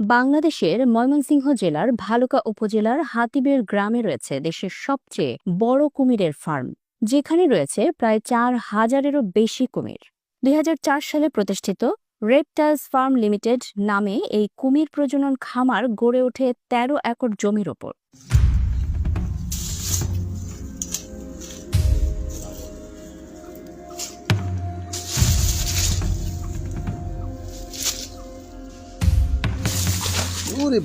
বাংলাদেশের ময়মনসিংহ জেলার ভালুকা উপজেলার হাতিবের গ্রামে রয়েছে দেশের সবচেয়ে বড় কুমিরের ফার্ম, যেখানে রয়েছে প্রায় চার হাজারেরও বেশি কুমির। দুই হাজার চার সালে প্রতিষ্ঠিত রেপটাইলস ফার্ম লিমিটেড নামে এই কুমির প্রজনন খামার গড়ে ওঠে ১৩ একর জমির ওপর। ওরে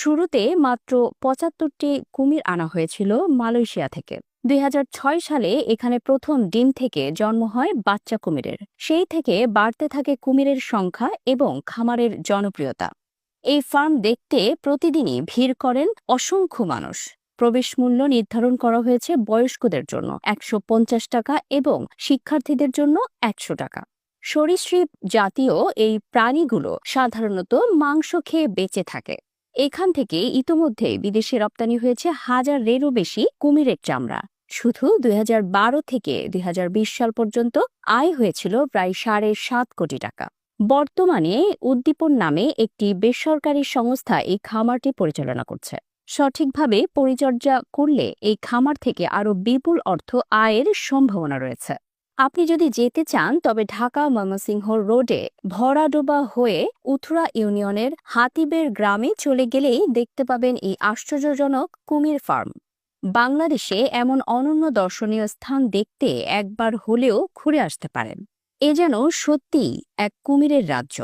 শুরুতে মাত্র পঁচাত্তরটি কুমির আনা হয়েছিল মালয়েশিয়া থেকে। দুই হাজার ছয় সালে এখানে প্রথম ডিম থেকে জন্ম হয় বাচ্চা কুমিরের। সেই থেকে বাড়তে থাকে কুমিরের সংখ্যা এবং খামারের জনপ্রিয়তা। এই ফার্ম দেখতে প্রতিদিনই ভিড় করেন অসংখ্য মানুষ। প্রবেশ মূল্য নির্ধারণ করা হয়েছে বয়স্কদের জন্য একশো পঞ্চাশ টাকা এবং শিক্ষার্থীদের জন্য একশো টাকা। সরীসৃপ জাতীয় এই প্রাণীগুলো সাধারণত মাংস খেয়ে বেঁচে থাকে। এখান থেকে ইতোমধ্যে বিদেশে রপ্তানি হয়েছে হাজারেরও বেশি কুমিরের চামড়া। শুধু দুই হাজার বারো থেকে দুই হাজার বিশ সাল পর্যন্ত আয় হয়েছিল প্রায় সাড়ে সাত কোটি টাকা। বর্তমানে উদ্দীপন নামে একটি বেসরকারি সংস্থা এই খামারটি পরিচালনা করছে। সঠিকভাবে পরিচর্যা করলে এই খামার থেকে আরও বিপুল অর্থ আয়ের সম্ভাবনা রয়েছে। আপনি যদি যেতে চান, তবে ঢাকা ময়মনসিংহ রোডে ভরাডোবা হয়ে উথুরা ইউনিয়নের হাতিবের গ্রামে চলে গেলেই দেখতে পাবেন এই আশ্চর্যজনক কুমির ফার্ম। বাংলাদেশে এমন অনন্য দর্শনীয় স্থান দেখতে একবার হলেও ঘুরে আসতে পারেন। এ যেন সত্যিই এক কুমিরের রাজ্য।